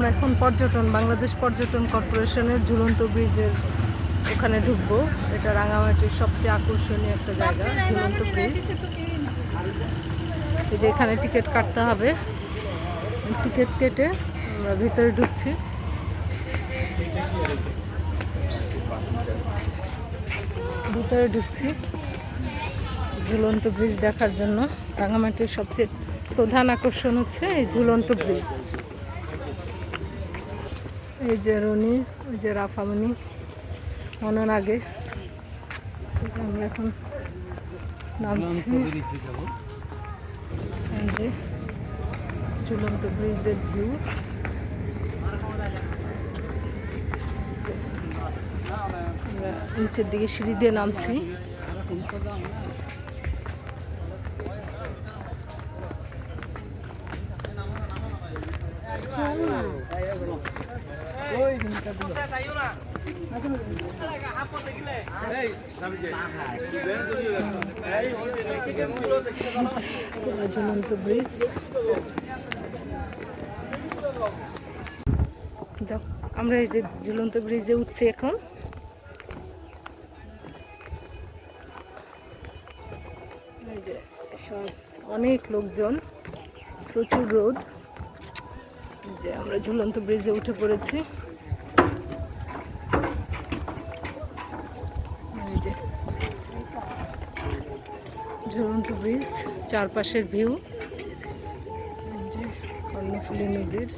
আমরা এখন পর্যটন, বাংলাদেশ পর্যটন কর্পোরেশনের ঝুলন্ত ব্রিজের ওখানে ঢুকবো। এটা রাঙামাটির সবচেয়ে আকর্ষণীয় একটা জায়গা, ঝুলন্ত ব্রিজ। এই যে এখানে টিকিট কাটতে হবে। টিকিট কেটে আমরা ভিতরে ঢুকছি। ভিতরে ঢুকছি। ঝুলন্ত ব্রিজ দেখার জন্য। রাঙামাটির সবচেয়ে প্রধান আকর্ষণ হচ্ছে এই ঝুলন্ত ব্রিজ। এই যে রনি ওই যে রাফামণি অনন আগে। আমরা এখন নামছি। এই যে ঝুলন্ত ব্রিজের ভিউ। নিচের দিকে সিঁড়ি দিয়ে নামছি। ঝুলন্ত ব্রিজ আমরা এই যে ঝুলন্ত ব্রিজে উঠছি এখন। এই যে সব অনেক লোকজন, প্রচুর রোদ। যে আমরা ঝুলন্ত ব্রিজে উঠে পড়েছি এই যে ঝুলন্ত ব্রিজ, চারপাশের ভিউ। যে কর্ণফুলী নদীর।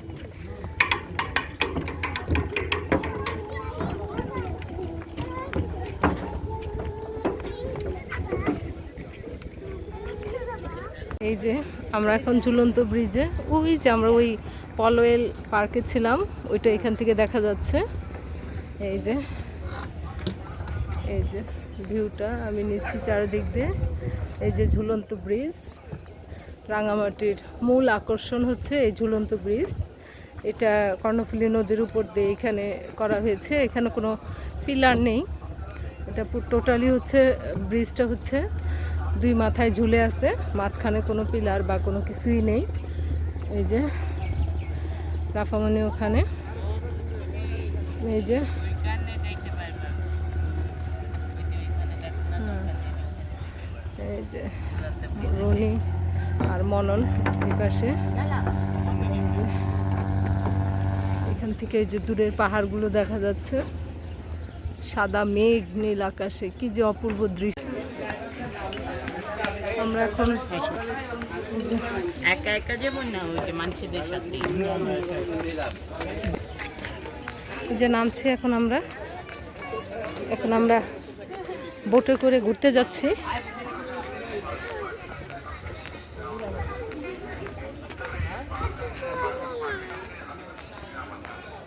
এই যে আমরা এখন ঝুলন্ত ব্রিজে, ওই যে আমরা ওই পলওয়েল পার্কে ছিলাম, ওইটা এখান থেকে দেখা যাচ্ছে। এই যে এই যে ভিউটা আমি নিচ্ছি চারিদিক দিয়ে। এই যে ঝুলন্ত ব্রিজ, রাঙামাটির মূল আকর্ষণ হচ্ছে এই ঝুলন্ত ব্রিজ। এটা কর্ণফুলী নদীর উপর দিয়ে এখানে করা হয়েছে, এখানে কোনো পিলার নেই। এটা টোটালি হচ্ছে, ব্রিজটা হচ্ছে দুই মাথায় ঝুলে আছে, মাঝখানে কোনো পিলার বা কোনো কিছুই নেই। এই যে রাফামণি ওখানে। এই যে এই যে রনি আর মনন এই পাশে। এখান থেকে এই যে দূরের পাহাড়গুলো দেখা যাচ্ছে। সাদা মেঘ নীল আকাশে কি যে অপূর্ব দৃশ্য। আমরা এখন একা একা যাব না ওই যে মানুষদের সাথে? যে নামছি এখন আমরা। এখন আমরা বোটে করে ঘুরতে যাচ্ছি।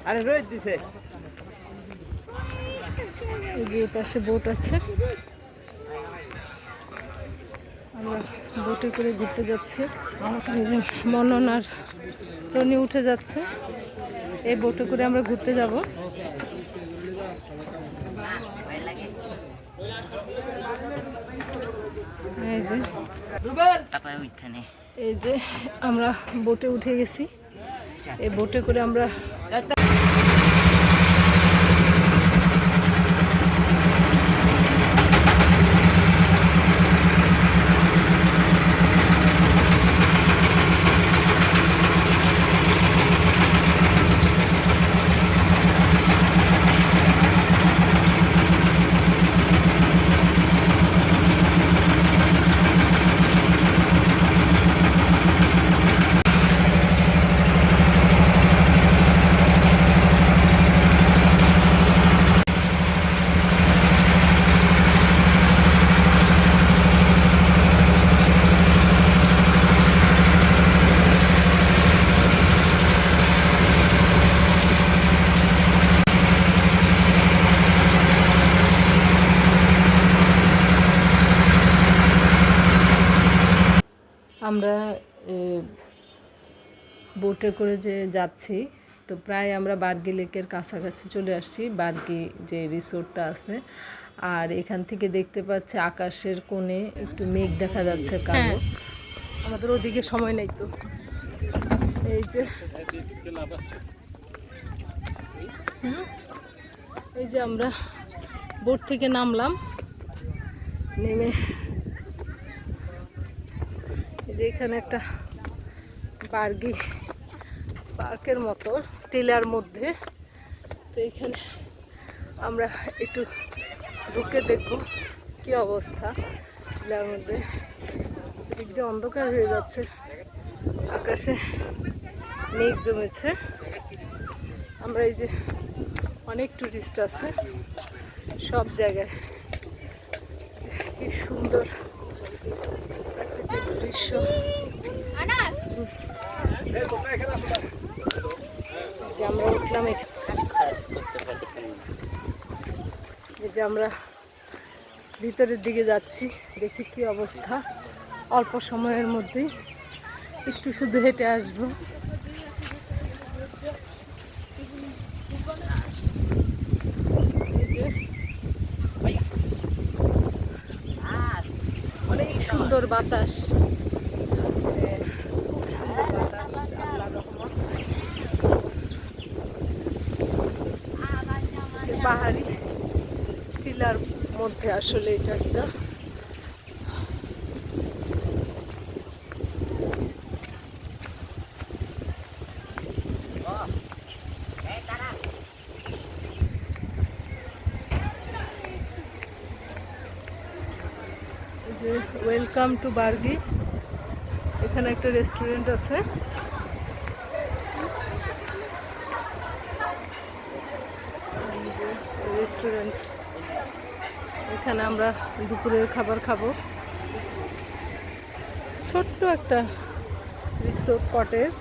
আরে রোহিত দিছে। এই যে পাশে বোট আছে। আমরা বোটে করে ঘুরতে যাচ্ছি। মনন আর টনি উঠে যাচ্ছে। এই বোটে করে আমরা ঘুরতে যাব। এই যে। এই যে আমরা বোটে উঠে গেছি। এই বোটে করে আমরা আমরা বোটে করে যে যাচ্ছি, তো প্রায় আমরা বার্গি লেকের কাছাকাছি চলে আসছি, বার্গি যে রিসোর্টটা আছে, আর এখান থেকে দেখতে পাচ্ছি আকাশের কোণে একটু মেঘ দেখা যাচ্ছে কালো। আমাদের ওদিকে সময় নেই তো। এই যে এই যে আমরা বোট থেকে নামলাম, নেমে যে এখানে একটা বার্গি পার্কের মতো, টিলার মধ্যে। তো এখানে আমরা একটু ঢুকে দেখব কি অবস্থা। টিলার মধ্যে দিক অন্ধকার হয়ে যাচ্ছে। আকাশে মেঘ জমেছে। আমরা এই যে অনেক টুরিস্ট আছে সব জায়গায়। কি সুন্দর দৃশ্য। যে আমরা উঠলাম যে আমরা ভিতরের দিকে যাচ্ছি, দেখি কি অবস্থা। অল্প সময়ের মধ্যেই একটু শুধু হেঁটে আসব এই যে অনেক সুন্দর বাতাস। পাহাড়ি টিলার মধ্যে আসলে এটা একটা এই যে ওয়েলকাম টু বার্গি। এখানে একটা রেস্টুরেন্ট আছে। রেস্টুরেন্ট। এখানে আমরা দুপুরের খাবার খাব। ছোট্ট একটা রিসোর্ট, কটেজ।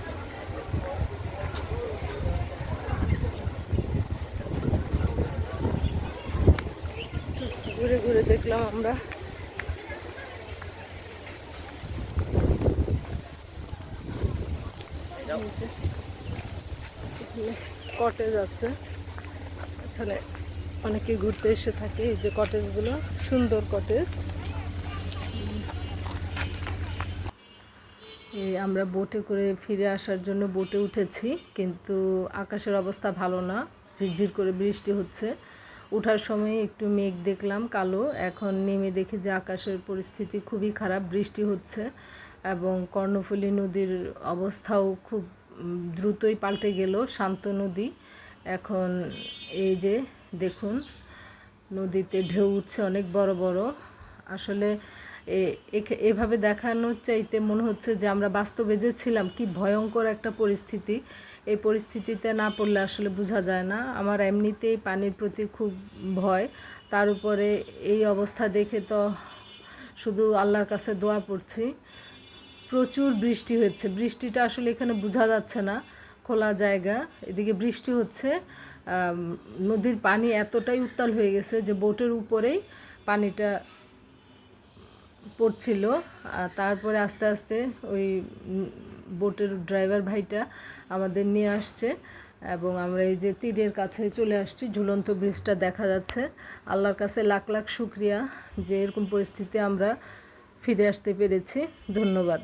ঘুরে ঘুরে দেখলাম আমরা। নিচে এখানে কটেজ আছে। এখানে অনেকে ঘুরতে এসে থাকে। এই যে কটেজগুলো সুন্দর কটেজ এই আমরা বোটে করে ফিরে আসার জন্য বোটে উঠেছি, কিন্তু আকাশের অবস্থা ভালো না। ঝিরঝির করে বৃষ্টি হচ্ছে। ওঠার সময় একটু মেঘ দেখলাম, কালো। এখন নেমে দেখি যে আকাশের পরিস্থিতি খুবই খারাপ, বৃষ্টি হচ্ছে এবং কর্ণফুলী নদীর অবস্থাও খুব দ্রুতই পাল্টে গেল শান্ত নদী। এখন এই যে দেখুন, নদীতে ঢেউ উঠছে অনেক বড় বড়। আসলে এভাবে দেখানোর চাইতে মনে হচ্ছে যে আমরা বাস্তবে যে ছিলাম, কি ভয়ঙ্কর একটা পরিস্থিতি। এই পরিস্থিতিতে না পড়লে আসলে বোঝা যায় না। আমার এমনিতেই পানির প্রতি খুব ভয়। তার উপরে এই অবস্থা দেখে তো শুধু আল্লাহর কাছে দোয়া পড়ছি। প্রচুর বৃষ্টি হচ্ছে বৃষ্টিটা আসলে এখানে বোঝা যাচ্ছে না। খোলা জায়গা, এদিকে বৃষ্টি হচ্ছে। নদীর পানি এতটাই উত্তাল হয়ে গেছে যে বোটের উপরেই পানিটা পড়ছিল। আর তারপরে আস্তে আস্তে ওই বোটের ড্রাইভার ভাইটা আমাদের নিয়ে আসছে এবং আমরা এই যে তীরের কাছে চলে আসছি। ঝুলন্ত ব্রিজটা দেখা যাচ্ছে। আল্লাহর কাছে লাখ লাখ শুক্রিয়া যে এরকম পরিস্থিতি আমরা ফিরে আসতে পেরেছি। ধন্যবাদ।